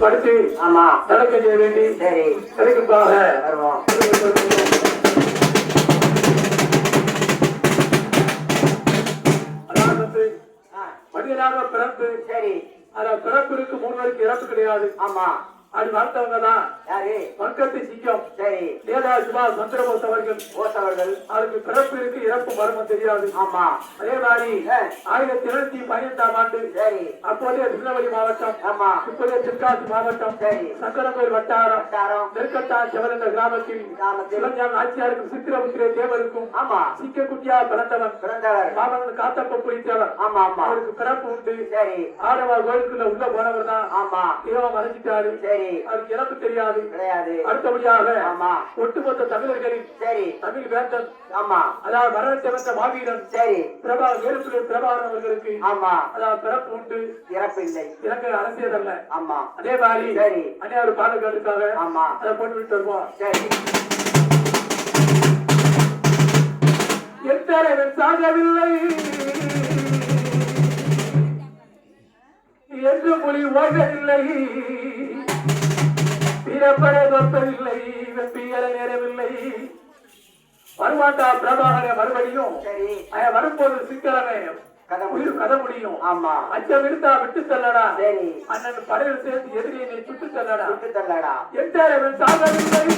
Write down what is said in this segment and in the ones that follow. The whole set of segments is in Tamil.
படுத்து ஆமா. நடக்க செய்ய வேண்டி சரி. கிடைக்கும்பாக வருவோம். மனிதனாக பிறப்பு சரி. அத பிறப்பிற்கு மூணுவருக்கு இறப்பு கிடையாது. ஆமா. அப்படி வளர்த்தவங்க தான் யாரு? வர்க்கத்தை சிங்கம். சரி. நேதா சுபாஷ் சந்திரபோஸ் அவர்கள். அவருக்கு பிறப்பு இருக்கு இறப்பு மர்மம் தெரியாது. ஆமா. அதே மாதிரி ஆயிரத்தி இருநூத்தி பதினெட்டாம் ஆண்டு சரி. அப்போதைய திருநெல்வேலி மாவட்டம் ஆமா. இப்போதைய தென்காசி மாவட்டம் சரி. சங்கரங்கோயில் வட்டாரம் வட்டாரம். நெருக்கட்டா செவலந்த கிராமத்தில் சிவஞான ஆட்சியாருக்கும் சித்திரபுத்திர தேவருக்கும் ஆமா. சிக்கக்குட்டியா பிறந்தவன். பிறந்தவர். மாமன் காத்தப்ப புலித்தேவர் ஆமா ஆமா. அவருக்கு பிறப்பு உண்டு. சரி. ஆடவா கோயிலுக்குள்ள உள்ள போனவர் தான். ஆமா. தெய்வம் மறைஞ்சிட்டாரு. சரி. அவருக்கு இறப்பு தெரியாது. கிடையாது. அடுத்தபடியாக ஆமா. ஒட்டுமொத்த தமிழர்களின் சரி. தமிழ் வேந்தன் ஆமா. அதாவது வந்த மாவீரன் சரி. பிரபா வேலுப்பிள்ளை பிரபாகரன் அவர்களுக்கு ஆமா. அதாவது பிறப்பு உண்டு. இறப்பில்லை இலங்கை அரசியல் அல்ல. ஆமா. அதே மாதிரி சரி. அன்னையா ஒரு பாடல்களுக்காக ஆமா. அதை போட்டு விட்டு வருவோம். சரி. எத்தனை சாகவில்லை? என்று மொழி ஓகவில்லை பிறப்பட தொற்பவில்லை வெப்பியல நேரவில்லை வருமாட்டா பிரபாகர மறுபடியும். சரி. அவன் வரும்போது சிக்கலனை கதை முடியும். கதை முடியும். ஆமா. அச்சம் இருந்தா விட்டு செல்லடா சரி. அண்ணன் படையில் சேர்ந்து எதிரியை நீ சுட்டு செல்லடா விட்டு தள்ளடா. எட்டாயிரம் சாகவில்லை.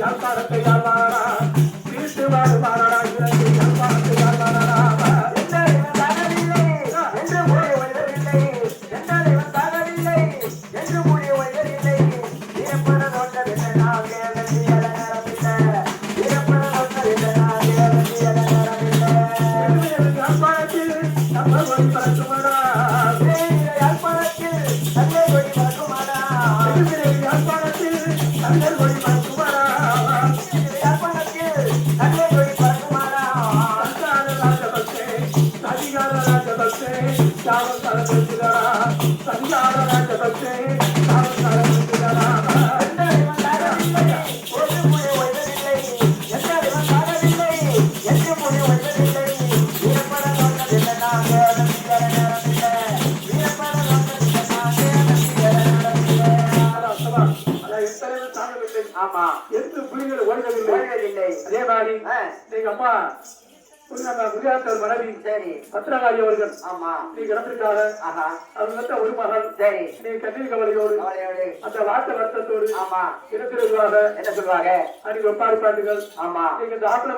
யாழ்ப்பாணத்தை ஆழ்வாரா. வீட்டு வாழ்வாரா இறந்து யாழ்ப்பாணத்தை ஆழ்வாரா. எந்தடைவன் சாகவில்லை, என்று ஆமா. எந்த புலிகள் ஓடுவதில்லை? அதே மாதிரி ஆ, நீங்க அம்மா குஜராத்தர் மனைவி. சரி. அவர்கள். ஆமா. நீங்க இறந்திருக்காங்க ஆஹா. அவங்க ஒரு மகள் சரி. நீ கண்ணீர் கவலையோடு அந்த வார்த்தை வருத்தத்தோடு ஆமா. இருக்கிறதுக்காக என்ன சொல்றாங்க அன்னைக்கு ஒப்பாடு பாட்டுகள். ஆமா. நீங்க இந்த ஆப்பிள